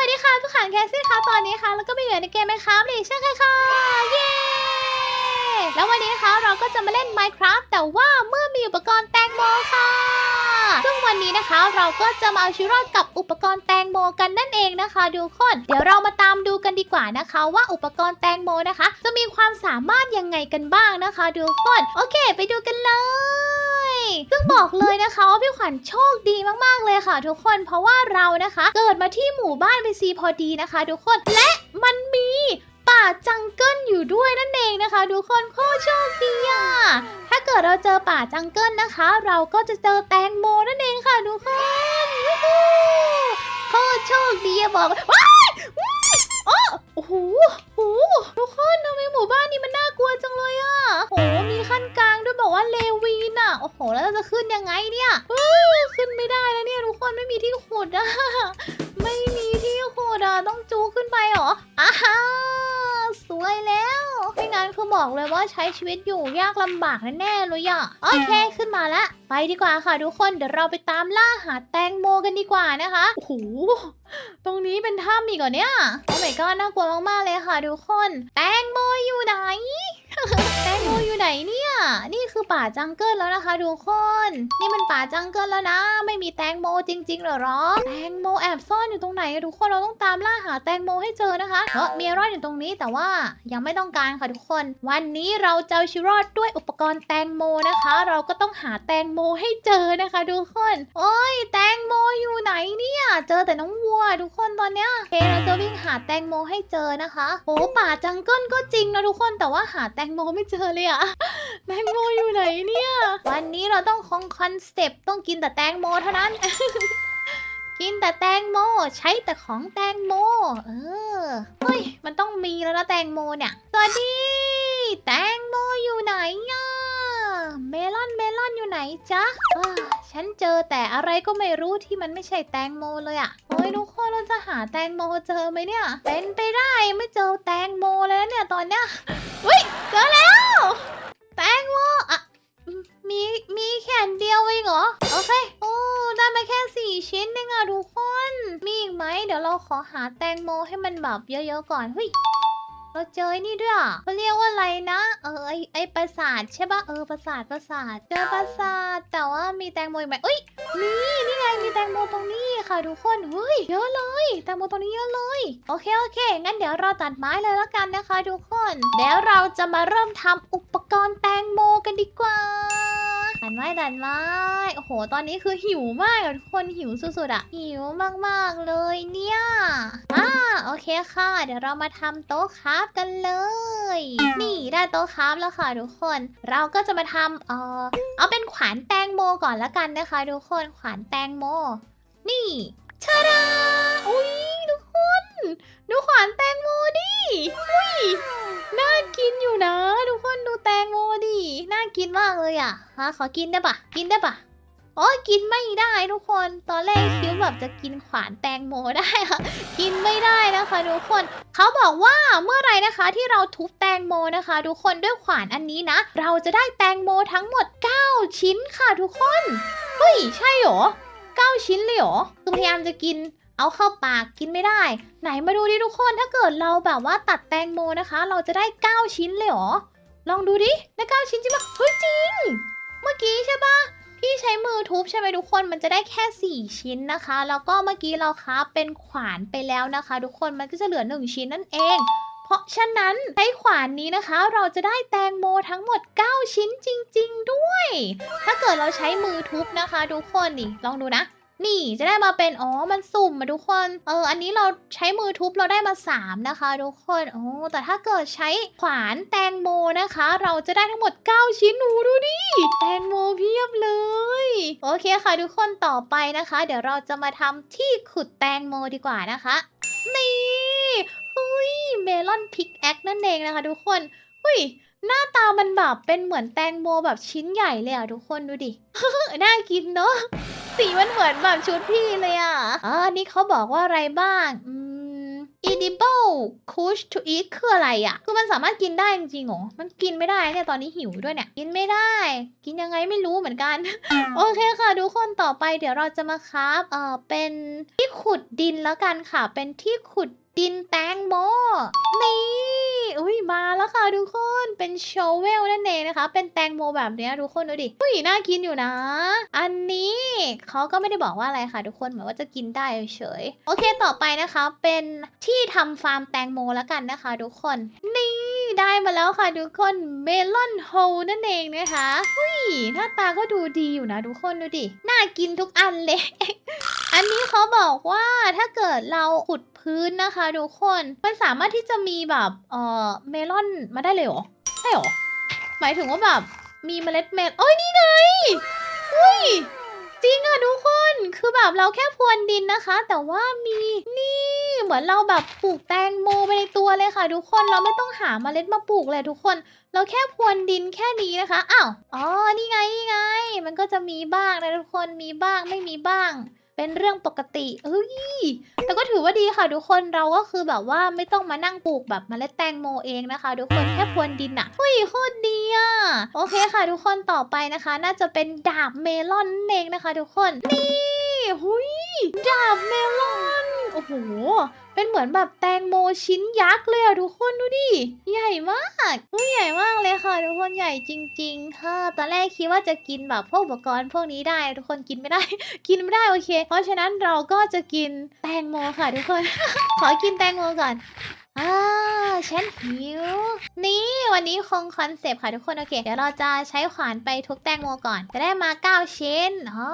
วัสดีค่ะผู้ขังแคสซี่ค่ะตอนนี้ค่ะแล้วก็ไปอยู่ในเกมไหมครับอีกเช่นเคยค่ะเย้แล้ววันนี้นะคะเราก็จะมาเล่น Minecraft แต่ว่าเมื่อมีอุปกรณ์แตงโมค่ะ ซึ่งวันนี้นะคะเราก็จะมาเอาชีวิตรอดกับอุปกรณ์แตงโมกันนั่นเองนะคะทุกคน เดี๋ยวเรามาตามดูกันดีกว่านะคะ ว่าอุปกรณ์แตงโมนะคะ จะมีความสามารถยังไงกันบ้างนะคะทุกคน โอเค ไปดูกันเลย ซึ่งบอกเลยนะคะว่าพี่ขวัญโชคดีมากๆเลยค่ะ ทุกคนเพราะว่าเรานะคะ เกิดมาที่หมู่บ้านเป็นซีพอดีนะคะ ทุกคนและมันมีป่าจังเกิลอยู่ด้วยนั่นเองนะคะทุกคนโคตรโชคดีอะถ้าเกิดเราเจอป่าจังเกิลนะคะ เราก็จะเจอแตงโมนั่นเองค่ะทุกคนโคตรโชคดีอะบอกว้า หโอ้โหทุกคนทำไมหมู่บ้านนี้มันน่ากลัวจังเลยอะโอ้โหมีขั้นกลางด้วยบอกว่าเลวีนอะโอ้โห แล้วเราจะขึ้นยังไงเนี่ยเอ้ขึ้นไม่ได้แล้วเนี่ยทุกคนไม่มีที่ขุดอะไม่มีที่ขุดอะต้องจูขึ้นไปเหรออ้าฮาสวยแล้ว ไม่งั้นคือบอกเลยว่าใช้ชีวิตอยู่ยากลำบากแน่ๆเลยอะโอเคขึ้นมาละ ไปดีกว่าค่ะทุกคนเดี๋ยวเราไปตามล่าหาแตงโมกันดีกว่านะคะโอ้โหตรงนี้เป็นถ้ำอีกเหรอเนี่ยโอ้ my god น่ากลัวมากๆเลยค่ะทุกคน แตงโมอยู่ไหน แตงโมอยู่ไหนเนี่ย นี่คือป่าจังเกิลแล้วนะคะทุกคน นี่มันป่าจังเกิลแล้วนะ ไม่มีแตงโมจริงๆหรอหรอ แตงโมแอบซ่อนอยู่ตรงไหนทุกคน เราต้องตามล่าหาแตงโมให้เจอนะคะเออมีรอดอยู่ตรงนี้แต่ว่ายังไม่ต้องการค่ะทุกคน วันนี้เราจะชีวิรอดด้วยอุปกรณ์แตงโมนะคะ เราก็ต้องหาแตงโมให้เจอนะคะทุกคน โอ้ยแตงโมอยู่ไหนเนี่ย เจอแต่น้องวัวทุกคนตอนเนี้ยโอเคเราจะวิ่งหาแตงโมให้เจอนะคะโอ้ป่าจังเกิลก็จริงนะทุกคนแต่ว่าหาแตตงโมไม่เจอเลยอะแตงโมอยู่ไหนเนี่ย วันนี้เราต้องคงคอนเซปต์ต้องกินแต่แตงโมเท่านั้น กินแต่แตงโมใช้แต่ของแตงโม เออเฮ้ยมันต้องมีแล้วนะแตงโมเนี่ยสวัสดีแตงโมอยู่ไหนอะเมลอนเมลอนอยู่ไหนจ๊ะอ่าฉันเจอแต่อะไรก็ไม่รู้ที่มันไม่ใช่แตงโมเลยอะ่ะโอ้ยทุกคนเราจะหาแตงโมเจอไหมเนี่ย เป็นไปได้ไม่เจอแตงโมเลยเนี่ยตอนเนี้ย หาแตงโมให้มันแบบเยอะๆก่อนเฮ้ยเราเจอไอ้นี่ด้วยอะเขาเรียกว่าอะไรนะ เออไอไอปราสาทใช่ปะเออปราสาทปราสาทเจอปราสาทแต่ว่ามีแตงโมอีกไหมเอ้ยมีนี่ไงมีแตงโมตรงนี้ค่ะทุกคนเฮ้ยเยอะเลยแตงโมตรงนี้เยอะเลยโอเคโอเคงั้นเดี๋ยวเราตัดไม้เลยแล้วกันนะคะ ทุกคนเดี๋ยวเราจะมาเริ่มทำอุปกรณ์แตงโมกันดีกว่า ดันไม้ดันไม้โอ้โห ตอนนี้คือหิวมากอะทุกคนหิวสุดๆอะหิวมากๆเลยเนี่ยอ่าโอเคค่ะ เดี๋ยวเรามาทำโต๊ะคราฟกันเลย นี่ได้โต๊ะคราฟแล้วค่ะทุกคน เราก็จะมาทำเอ่อเอาเป็นขวานแตงโมก่อนละกันนะคะทุกคนขวานแตงโม นี่ชาดา มากเลยอะฮะขอกินได้ปะกินได้ปะโอ้ยกินไม่ได้ทุกคน ตอนแรกคิดว่าแบบจะกินขวานแตงโมได้ค่ะ กินไม่ได้นะคะทุกคน เขาบอกว่าเมื่อไหรนะคะที่เราทุบแตงโมนะคะ ทุกคนด้วยขวานอันนี้นะ เราจะได้แตงโมทั้งหมด 9 ชิ้นค่ะทุกคน เฮ้ย ใช่หรอ 9 ชิ้นเลยหรอคือพยายามจะกินเอาเข้าปากกินไม่ได้ ไหนมาดูดิทุกคนถ้าเกิดเราแบบว่าตัดแตงโมนะคะ เราจะได้ 9 ชิ้นเลยหรอ ลองดูดิได้9ชิ้นจริงปะเฮ้ยจริง เมื่อกี้ใช่ปะพี่ใช้มือทุบใช่ไหมทุกคนมันจะได้แค่ 4 ชิ้นนะคะ แล้วก็เมื่อกี้เราค้าเป็นขวานไปแล้วนะคะ ทุกคนมันก็จะเหลือ 1 ชิ้นนั่นเอง เพราะฉะนั้นใช้ขวานนี้นะคะ เราจะได้แตงโมทั้งหมด 9 ชิ้นจริง ๆ ด้วย ถ้าเกิดเราใช้มือทุบนะคะ ทุกคนนี่ลองดูนะ นี่จะได้มาเป็นอ๋อมันสุ่มมาทุกคน เอออันนี้เราใช้มือทุบเราได้มา 3 นะคะ ทุกคนโอ้แต่ถ้าเกิดใช้ขวานแตงโมนะคะ เราจะได้ทั้งหมด 9 ชิ้นหนูดูดิแตงโมเพียบเลย โอเคค่ะทุกคนต่อไปนะคะ เดี๋ยวเราจะมาทำที่ขุดแตงโมดีกว่านะคะนี่เฮ้ยเมลอนพิกแอคนั่นเองนะคะทุกคนเฮ้ยหน้าตามันแบบเป็นเหมือนแตงโมแบบชิ้นใหญ่เลยอะทุกคนดูดิ น่ากินเนาะ สีมันเหมือนแบบชุดพี่เลยอะอ่านี่เขาบอกว่าอะไรบ้าง อืม edible kush to eat คืออะไรอะ คือมันสามารถกินได้จริงๆหรอ มันกินไม่ได้เนี่ยตอนนี้หิวด้วยเนี่ย กินไม่ได้ กินยังไงไม่รู้เหมือนกัน โอเคค่ะทุกคนต่อไปเดี๋ยวเราจะมาคราฟเอ่อเป็นที่ขุดดินแล้วกันค่ะ เป็นที่ขุดดินแตงโมนี่ อุ้ยมาแล้วค่ะทุกคนเป็นโชเวลนั่นเองนะคะ เป็นแตงโมแบบนี้ทุกคนดูดิอุ้ยน่ากินอยู่นะ อันนี้เขาก็ไม่ได้บอกว่าอะไรค่ะ ทุกคนเหมือนว่าจะกินได้เฉยโอเคต่อไปนะคะ เป็นที่ทำฟาร์มแตงโมแล้วกันนะคะ ทุกคนนี่ได้มาแล้วค่ะทุกคนเมลอนโฮนั่นเองนะคะอุ้ยหน้าตาก็ดูดีอยู่นะทุกคนดูดิน่ากินทุกอันเลย อันนี้เขาบอกว่าถ้าเกิดเราขุดพื้นนะคะ ทุกคนมันสามารถที่จะมีแบบเอ่อเมลอนมาได้เลยเหรอใช่เหรอ หมายถึงว่าแบบมีเมล็ดเมลโอ้ยนี่ไงอุ้ยจริงอะทุกคน คือแบบเราแค่พรวนดินนะคะ แต่ว่ามีนี่เหมือนเราแบบปลูกแตงโมไปในตัวเลยค่ะ ทุกคนเราไม่ต้องหาเมล็ดมาปลูกเลยทุกคน เราแค่พรวนดินแค่นี้นะคะอ้าวอ๋อนี่ไงนี่ไง มันก็จะมีบ้างนะทุกคนมีบ้างไม่มีบ้าง เป็นเรื่องปกติเฮ้ยแต่ก็ถือว่าดีค่ะทุกคนเราก็คือแบบว่าไม่ต้องมานั่งปลูกแบบเมล็ดแตงโมเองนะคะ ทุกคนแค่พรวนดินอะเฮ้ยโคตรดีอะโอเคค่ะ ทุกคนต่อไปนะคะ น่าจะเป็นดาบเมลอนนั่นเองนะคะ ทุกคนนี่หุยดาบเมลอน โอ้โห เป็นเหมือนแบบแตงโมชิ้นยักษ์เลยอะทุกคนดูดิ ใหญ่มากอุ้ยใหญ่มากเลยค่ะทุกคนใหญ่จริง ๆ ค่ะ ตอนแรกคิดว่าจะกินแบบพวกอุปกรณ์พวกนี้ได้ ทุกคนกินไม่ได้ กินไม่ได้โอเค เพราะฉะนั้นเราก็จะกินแตงโมค่ะทุกคน ขอกินแตงโมก่อน อ่าฉันหิว นี่วันนี้คงคอนเซปต์ค่ะทุกคนโอเค เดี๋ยวเราจะใช้ขวานไปทุบแตงโมก่อน จะได้มา 9 ชิ้นอ๋อ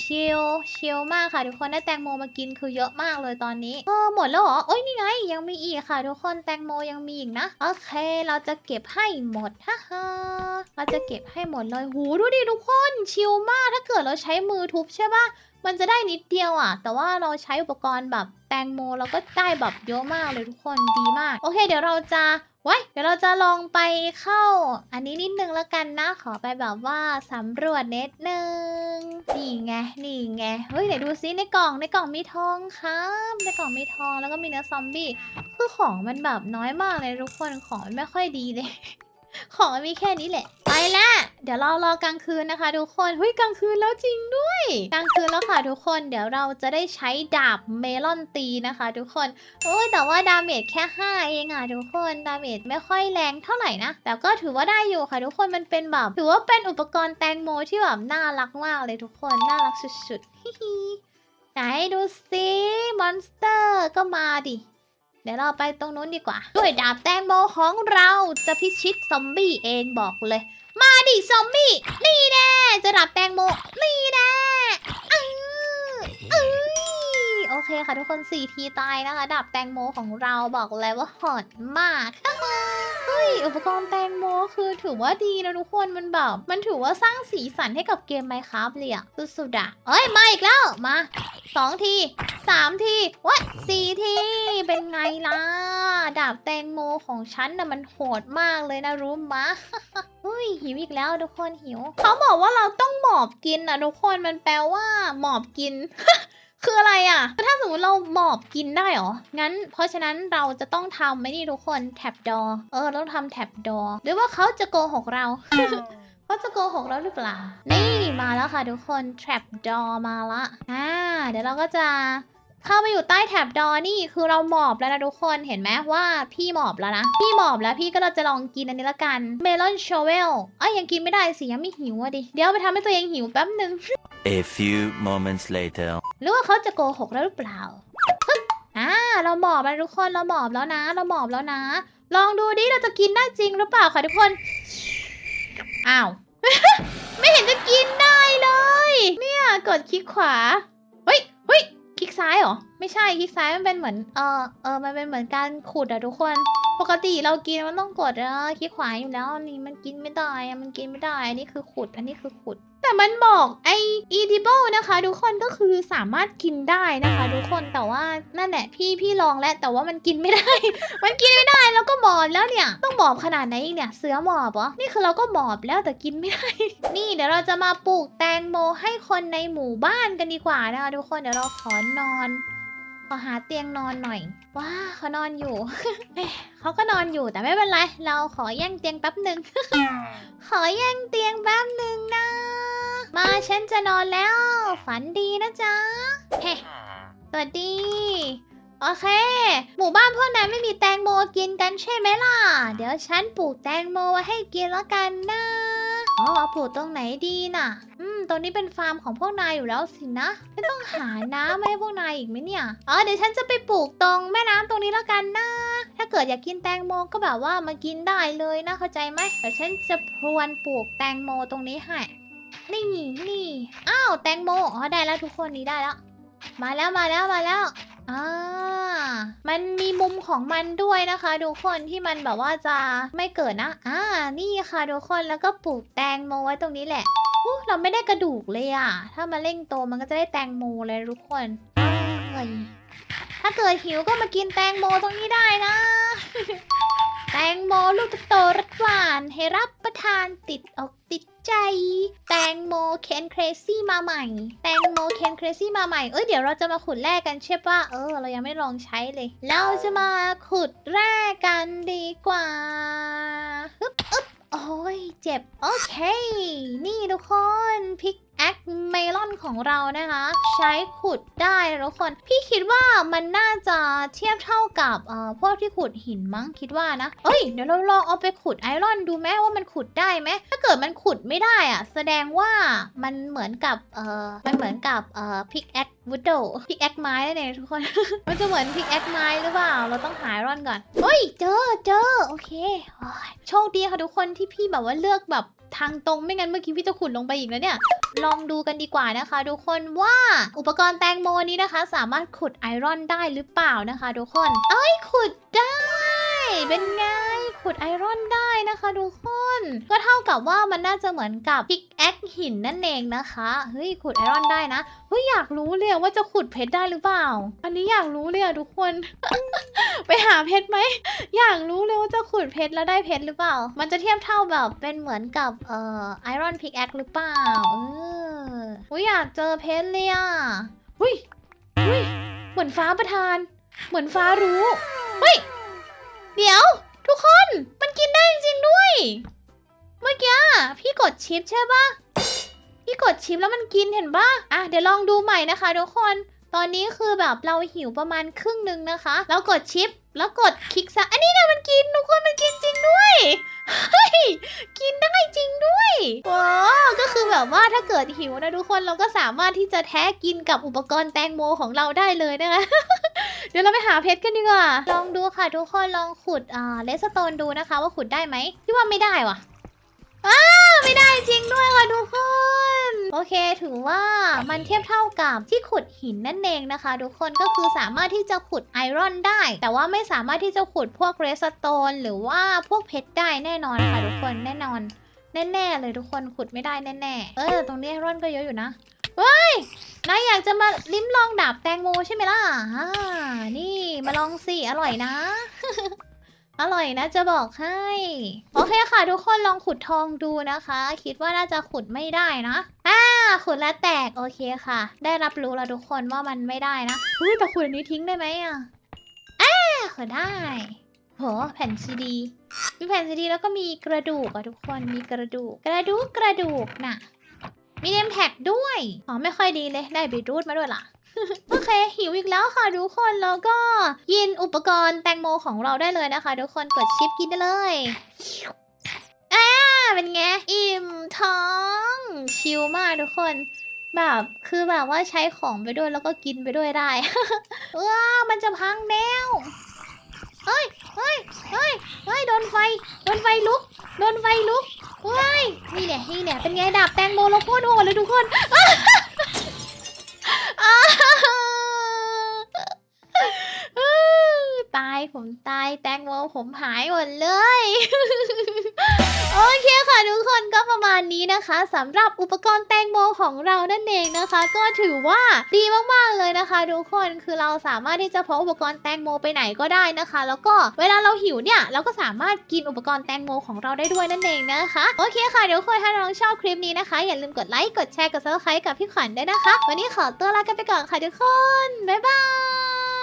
ชิลชิลมากค่ะทุกคนได้แตงโมมากินคือเยอะมากเลยตอนนี้เออหมดแล้วเหรอโอ้ยนี่ไงยังมีอีกค่ะทุกคนแตงโมยังมีอีกนะโอเค เราจะเก็บให้หมดฮ่าฮ่าเราจะเก็บให้หมดเลยหูดูดิทุกคนชิลมากถ้าเกิดเราใช้มือทุบใช่ปะมันจะได้นิดเดียวอะ แต่ว่าเราใช้อุปกรณ์แบบแตงโมเราก็ได้แบบเยอะมากเลยทุกคนดีมาก โอเค เดี๋ยวเราจะไว้เดี๋ยวเราจะลองไปเข้า อันนี้นิดนึงแล้วกันนะ ขอไปแบบว่าสำรวจเนิดนึงนี่ไงนี่ไงเฮ้ยเดี๋ยวดูซิในกล่องในกล่องมีทองครับในกล่องมีทองแล้วก็มีเนื้อซอมบี้คือของมันแบบน้อยมากเลยทุกคนของมันไม่ค่อยดีเลย ของมันมีแค่นี้แหละ ไปละเดี๋ยวเรารอกลางคืนนะคะทุกคนเฮ้ยกลางคืนแล้วจริงด้วย กลางคืนแล้วค่ะทุกคนเดี๋ยวเราจะได้ใช้ดาบเมลอนตีนะคะ ทุกคนโอ้ยแต่ว่าดาเมจแค่ 5 เองอะทุกคนดาเมจไม่ค่อยแรงเท่าไหร่นะ แต่ก็ถือว่าได้อยู่ค่ะทุกคนมันเป็นแบบถือว่าเป็นอุปกรณ์แตงโมที่แบบน่ารักมากเลยทุกคนน่ารักสุดๆฮิฮิไหนดูสิมอนสเตอร์ก็มาดิ เดี๋ยวเราไปตรงนู้นดีกว่า ด้วยดาบแตงโมของเราจะพิชิตซอมบี้เองบอกเลย มาดิซอมบี้นี่แน่จะดาบแตงโมนี่แน่อืออือ โอเคค่ะทุกคนสี่ทีตายนะคะดาบแตงโมของเราบอกเลยว่าหอนมากเฮ้ยอุปกรณ์แตงโมคือถือว่าดีนะทุกคนมันแบบมันถือว่าสร้างสีสันให้กับเกมไมครับเลยอะสุดๆอะเอ้ยมาอีกแล้วมาสองทีสามทีว้ยสี่ทีเป็นไงล่ะดาบแตงโมของฉันน่ะมันโหดมากเลยนะรู้มะเฮ้ยหิวอีกแล้วทุกคนหิว เขาบอกว่าเราต้องหมอบกินนะทุกคนมันแปลว่าหมอบกิน คืออะไรอะ ถ้าสมมติเราหมอบกินได้เหรอ งั้นเพราะฉะนั้นเราจะต้องทำไม่นี่ทุกคนแท็บดอ เออเราต้องทำแท็บดอ หรือว่าเขาจะโกหกเรา เขาจะโกหกเราหรือเปล่า นี่มาแล้วค่ะทุกคน trap door มาละอ่าเดี๋ยวเราก็จะเข้าไปอยู่ใต้แท็บดอนี่คือเราหมอบแล้วนะทุกคนเห็นไหมว่าพี่หมอบแล้วนะ พี่หมอบแล้วพี่ก็เราจะลองกินอันนี้ละกันเมลอนโชเวลอะยังกินไม่ได้สิยังไม่หิวอะดิ เดี๋ยวไปทำให้ตัวเองหิวแป๊บนึง A few moments later. หรือว่าเขาจะโกหกแล้วหรือเปล่าอ่าเราหมอบแล้วทุกคนเราหมอบแล้วนะ เราหมอบแล้วนะ ลองดูดิเราจะกินได้จริงหรือเปล่าค่ะทุกคนอ้าวไม่เห็นจะกินได้เลย เนี่ยกดคลิกขวาเฮ้ยเฮ้ยคลิกซ้ายเหรอไม่ใช่คลิกซ้ายมันเป็นเหมือนเออเออมันเป็นเหมือนการขุดอะทุกคน ปกติเรากินมันต้องกดอะคลิกขวาอยู่แล้วอันนี่มันกินไม่ได้อะมันกินไม่ได้อันนี้คือขุดอันนี้คือขุด แต่มันบอกไอ edible นะคะ ทุกคนก็คือสามารถกินได้นะคะ ทุกคนแต่ว่านั่นแหละพี่พี่ลองแล้วแต่ว่ามันกินไม่ได้ มันกินไม่ได้แล้วก็หมอบแล้วเนี่ย ต้องหมอบขนาดไหนอีกเนี่ยเสือหมอบเหรอนี่คือเราก็หมอบแล้วแต่กินไม่ได้ นี่เดี๋ยวเราจะมาปลูกแตงโมให้คนในหมู่บ้านกันดีกว่านะคะทุกคนเดี๋ยวเราขอนอน ขอหาเตียงนอนหน่อย ว้าเขานอนอยู่เอ๊ะเขาก็นอนอยู่แต่ไม่เป็นไร เราขอแย่งเตียงแป๊บหนึ่ง ขอแย่งเตียงแป๊บหนึ่งนะ มาฉันจะนอนแล้ว ฝันดีนะจ๊ะเฮ้สวัสดี โอเค หมู่บ้านพวกนั้นไม่มีแตงโมกินกันใช่ไหมล่ะ เดี๋ยวฉันปลูกแตงโมไว้ให้กินแล้วกันนะ อ๋อปลูกตรงไหนดีน่ะ อืมตรงนี้เป็นฟาร์มของพวกนายอยู่แล้วสินะ ไม่ต้องหาน้ำให้พวกนายอีกไหมเนี่ย อ๋อ เดี๋ยวฉันจะไปปลูกตรงแม่น้ำตรงนี้แล้วกันนะ ถ้าเกิดอยากกินแตงโมก็แบบว่ามากินได้เลยนะเข้าใจไหมเดี๋ยวฉันจะพรวนปลูกแตงโมตรงนี้ให้ นี่นี่ อ้าว แตงโม อ๋อ ได้แล้วทุกคนนี้ได้แล้ว มาแล้วมาแล้วมาแล้ว อ่ามันมีมุมของมันด้วยนะคะทุกคนที่มันแบบว่าจะไม่เกิดนะอ่านี่ค่ะทุกคนแล้วก็ปลูกแตงโมไว้ตรงนี้แหละอู้เราไม่ได้กระดูกเลยอะถ้ามาเร่งโตมันก็จะได้แตงโมเลยทุกคนเอ้ยถ้าเกิดหิวก็มากินแตงโมตรงนี้ได้นะ ตงโมลูกโตๆรสหวานให้รับประทานติดอกติดใจ แตงโมเคนเครซี่มาใหม่ แตงโมเคนเครซี่มาใหม่ เอ้ยเดี๋ยวเราจะมาขุดแร่กันใช่ปะเออ เรายังไม่ลองใช้เลย เราจะมาขุดแร่กันดีกว่าฮึบอึบโอ้ยเจ็บ โอเค นี่ทุกคนพิก แอคเมลอนของเรานะคะ ใช้ขุดได้ทุกคน พี่คิดว่ามันน่าจะเทียบเท่ากับเอ่อพวกที่ขุดหินมั้งคิดว่านะเอ้ยเดี๋ยวเราลองเอาไปขุดไอรอนดูไหมว่ามันขุดได้ไหมถ้าเกิดมันขุดไม่ได้อะแสดงว่ามันเหมือนกับเอ่อมันเหมือนกับเอ่อพิกแอค วูดโดพิกแอคไม้นั่นเองทุกคน มันจะเหมือนพิกแอคไม้หรือเปล่า เราต้องหาไอรอนก่อนเฮ้ย เจอเจอโอเคโอ้ยโชคดีค่ะทุกคนที่พี่แบบว่าเลือกแบบทางตรงไม่งั้นเมื่อกี้พี่จะขุดลงไปอีกแล้วเนี่ย ลองดูกันดีกว่านะคะ ทุกคนว่าอุปกรณ์แตงโมนี้นะคะ สามารถขุดไอรอนได้หรือเปล่านะคะ ทุกคน เอ้ยขุดได้ เป็นไง ขุดไอรอนได้นะคะทุกคน ก็เท่ากับว่ามันน่าจะเหมือนกับพิกแอคหินนั่นเองนะคะ เฮ้ย ขุดไอรอนได้นะ เฮ้ย อยากรู้เลยว่าจะขุดเพชรได้หรือเปล่า อันนี้อยากรู้เลยอะทุกคน ไปหาเพชรไหม อยากรู้เลยว่าจะขุดเพชรแล้วได้เพชรหรือเปล่า มันจะเทียบเท่าแบบเป็นเหมือนกับเอ่อไอรอนพิกแอคหรือเปล่า เอออุ้ยอยากเจอเพชรเลยอะอุ้ยอุ้ย เหมือนฟ้าประทาน เหมือนฟ้ารู้ เฮ้ย เดี๋ยว ทุกคนมันกินได้จริงๆด้วย เมื่อกี้พี่กดชิปใช่ปะพี่กดชิปแล้วมันกินเห็นปะอะเดี๋ยวลองดูใหม่นะคะทุกคน ตอนนี้คือแบบเราหิวประมาณครึ่งหนึ่งนะคะ แล้วกดชิป แล้วกดคลิกซะ อันนี้นะมันกินทุกคนมันกินจริงด้วยเฮ้ยกินได้จริงด้วยว้าวก็คือแบบว่าถ้าเกิดหิวนะทุกคนเราก็สามารถที่จะแท้กินกับอุปกรณ์แตงโมของเราได้เลยนะคะเดี๋ยวเราไปหาเพชรกันดีกว่า ลองดูค่ะทุกคนลองขุดอ่าเลสโตนดูนะคะ ว่าขุดได้ไหมพี่ว่าไม่ได้ว่ะ อ้าไม่ได้จริงด้วยค่ะทุกคน โอเคถือว่ามันเทียบเท่ากับที่ขุดหินนั่นเองนะคะ ทุกคนก็คือสามารถที่จะขุดไอรอนได้ แต่ว่าไม่สามารถที่จะขุดพวกเรสโตนหรือว่าพวกเพชรได้แน่นอนค่ะทุกคนแน่นอน แน่ๆเลยทุกคนขุดไม่ได้แน่ๆเออตรงนี้ไอรอนก็เยอะอยู่นะเฮ้ยนายอยากจะมาลิ้มลองดาบแตงโมใช่ไหมล่ะอ่านี่มาลองสิอร่อยนะ อร่อยนะจะบอกให้ โอเคค่ะทุกคนลองขุดทองดูนะคะ คิดว่าน่าจะขุดไม่ได้นะอ่าขุดแล้วแตกโอเคค่ะ ได้รับรู้แล้วทุกคนว่ามันไม่ได้นะอุ้ยแต่ขุดอันนี้ทิ้งได้ไหมอะอ่าขุดได้โหแผ่นซีดีมีแผ่นซีดีแล้วก็มีกระดูกอะทุกคนมีกระดูก กระดูกกระดูกน่ะมีเนมแท็กด้วยอ๋อไม่ค่อยดีเลยได้บีทรูทมาด้วยล่ะ โอเค หิวอีกแล้วค่ะทุกคนแล้วก็ยินอุปกรณ์แตงโมของเราได้เลยนะคะ ทุกคนกดชิปกินได้เลยอ่าเป็นไง อิ่มท้อง ชิลมากทุกคน แบบคือแบบว่าใช้ของไปด้วยแล้วก็กินไปด้วยได้ ว้าวมันจะพังแล้วเฮ้ยเฮ้ยเฮ้ยเฮ้ยโดนไฟ โดนไฟลุก โดนไฟลุกเฮ้ยนี่เนี่ยนี่เนี่ยเป็นไงดาบแตงโมเราโคตรโหดเลยทุกคน อ้ ตาย ผมตาย แตงโมผมหายหมดเลย โอเคค่ะทุกคนก็ประมาณนี้นะคะสำหรับอุปกรณ์แตงโมของเรานั่นเองนะคะ ก็ถือว่าดีมากๆเลยนะคะทุกคนคือเราสามารถที่จะพกอุปกรณ์แตงโมไปไหนก็ได้นะคะ แล้วก็เวลาเราหิวเนี่ยเราก็สามารถกินอุปกรณ์แตงโมของเราได้ด้วยนั่นเองนะคะโอเคค่ะเดี๋ยวคนถ้าน้องชอบคลิปนี้นะคะ อย่าลืมกดไลค์กดแชร์กด subscribe กับพี่ขวัญด้วยนะคะ วันนี้ขอตัวลากันไปก่อนค่ะทุกคนบ๊ายบาย